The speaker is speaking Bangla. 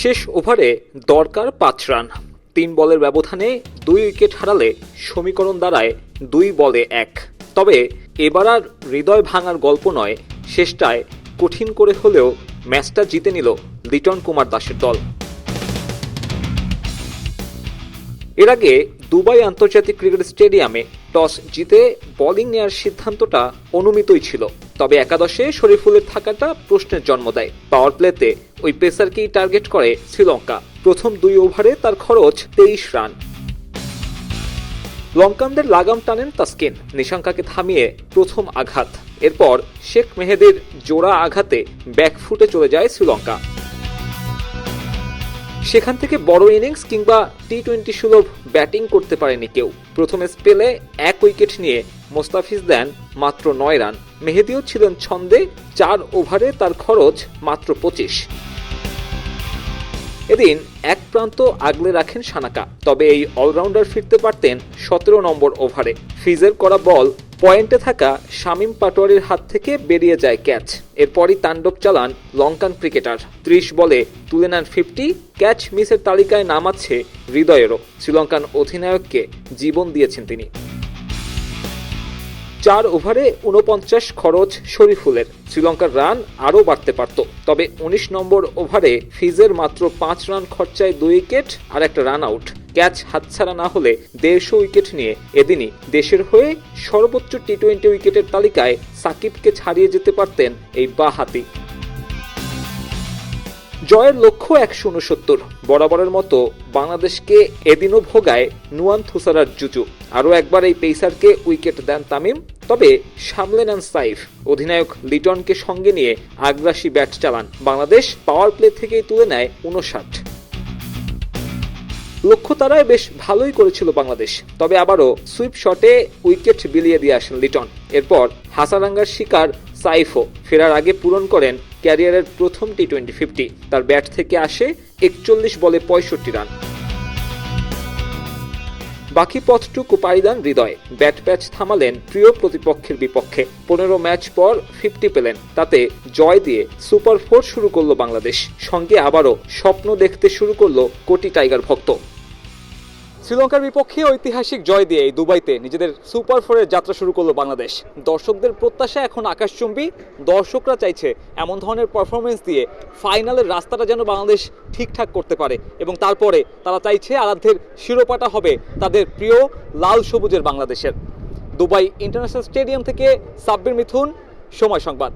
শেষ ওভারে দরকার পাঁচ রান। তিন বলের ব্যবধানে দুই উইকেট হারালে সমীকরণ দাঁড়ায় দুই বলে এক। তবে এবার আর হৃদয় ভাঙার গল্প নয়, শেষটায় কঠিন করে হলেও ম্যাচটা জিতে নিল লিটন কুমার দাসের দল। এর আগে দুবাই আন্তর্জাতিক ক্রিকেট স্টেডিয়ামে টস জিতে বোলিং নেয়ার সিদ্ধান্তটা অনুমিতই ছিল। তবে একাদশে শরীফুলের থাকাটা প্রশ্নের জন্ম দেয়। পাওয়ার প্লেতে ওই পেসারকেই টার্গেট করে শ্রীলঙ্কা। প্রথম দুই ওভারে তার খরচ তেইশ রান। লঙ্কানদের লাগাম টানেন তাস্কিন। নিশাঙ্কাকে থামিয়ে প্রথম আঘাত। এরপর শেখ মেহেদের জোড়া আঘাতে ব্যাকফুটে চলে যায় শ্রীলঙ্কা। সেখান থেকে বড় ইনিংস কিংবা টি টোয়েন্টি সুলভ ব্যাটিং করতে পারেনি কেউ। প্রথমে স্পেলে এক উইকেট নিয়ে মোস্তাফিজ দেন মাত্র নয় রান। মেহেদিও ছিলেন ছন্দে, চার ওভারে তার খরচ মাত্র পঁচিশ। এদিন এক প্রান্ত আগলে রাখেন সানাকা, তবে এই অলরাউন্ডার ফিরতে পারতেন সতেরো নম্বর ওভারে। ফিজের করা বল পয়েন্টে থাকা শামীম পাটোয়ারির হাত থেকে বেরিয়ে যায় ক্যাচ। এরপরই তাণ্ডব চালান লঙ্কান ক্রিকেটার। ত্রিশ বলে তুলে নেন ফিফটি, ক্যাচ মিসের তালিকায় নামাচ্ছে হৃদয়েরও। শ্রীলঙ্কান অধিনায়ককে জীবন দিয়েছেন তিনি। চার ওভারে উনপঞ্চাশ খরচ শরীফুলের। শ্রীলঙ্কার রান আরও বাড়তে পারত। তবে উনিশ নম্বর ওভারে ফিজের মাত্র পাঁচ রান খরচায় দুই উইকেট আর একটা রান আউট। ক্যাচ হাতছাড়া না হলে দেড়শো উইকেট নিয়ে এদিনই দেশের হয়ে সর্বোচ্চ টি টোয়েন্টি উইকেটের তালিকায় সাকিবকে ছাড়িয়ে যেতে পারতেন এই বা হাতি। জয়ের লক্ষ্য একশো উনসত্তর বরাবরের মতো বাংলাদেশকে এদিনও ভোগায় নুয়ান থুসারার জুজু। আরও একবার এই পেসারকে উইকেট দেন তামিম, তবে সামলে নেন সাইফ। অধিনায়ক লিটনকে সঙ্গে নিয়ে আগ্রাসী ব্যাট চালান। বাংলাদেশ পাওয়ার প্লে থেকেই তুলে নেয় উনষাট লক্ষ্য তারায় বেশ ভালোই করেছিল বাংলাদেশ। তবে আবারও সুইপ শটে উইকেট বিলিয়ে দিয়ে আসেন লিটন। এরপর হাসারাঙ্গার শিকার সাইফো ফেরার আগে পূরণ করেন ক্যারিয়ারের প্রথম টি টোয়েন্টি ফিফটি। তার ব্যাট থেকে আসে একচল্লিশ বলে পঁয়ষট্টি রান। বাকি পথটুকু পাড়ি দেন হৃদয়ে। ব্যাট প্যাচ থামালেন প্রিয় প্রতিপক্ষের বিপক্ষে। পনেরো ম্যাচ পর ফিফটি পেলেন। তাতে জয় দিয়ে সুপার ফোর শুরু করল বাংলাদেশ। সঙ্গে আবারও স্বপ্ন দেখতে শুরু করল কোটি টাইগার ভক্ত। শ্রীলঙ্কার বিপক্ষে ঐতিহাসিক জয় দিয়ে এই দুবাইতে নিজেদের সুপার ফোরের যাত্রা শুরু করল বাংলাদেশ। দর্শকদের প্রত্যাশা এখন আকাশচুম্বী। দর্শকরা চাইছে এমন ধরনের পারফরমেন্স দিয়ে ফাইনালের রাস্তাটা যেন বাংলাদেশ ঠিকঠাক করতে পারে এবং তারপরে তারা চাইছে আরাধ্যের শিরোপাটা হবে তাদের প্রিয় লাল সবুজের বাংলাদেশের। দুবাই ইন্টারন্যাশনাল স্টেডিয়াম থেকে সাব্বির মিথুন, সময় সংবাদ।